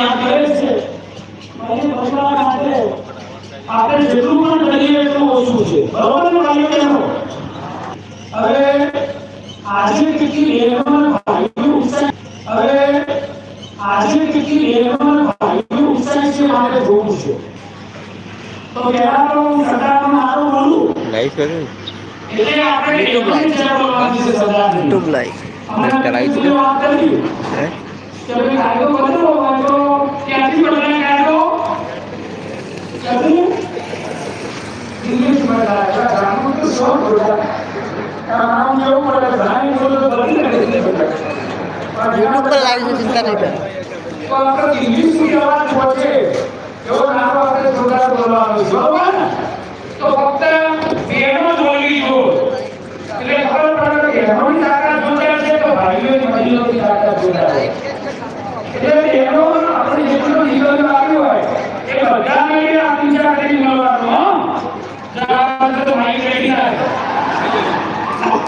યાદ કરે છે? મને બચવા માટે આપણે જેટલું જોવું છે. તો આપણે યુટ્યુબ લાઈવ કાયદો બદલો તો એટલે ગ્રામર તો બોલો આપણે ઇંગ્લિશ સુધી અવાજ ને તો ફક્ત બહેનો જ જોઈએ એટલે ખબર પડે કે તો તાકાત જોરદાર એટલે બહેનો ない。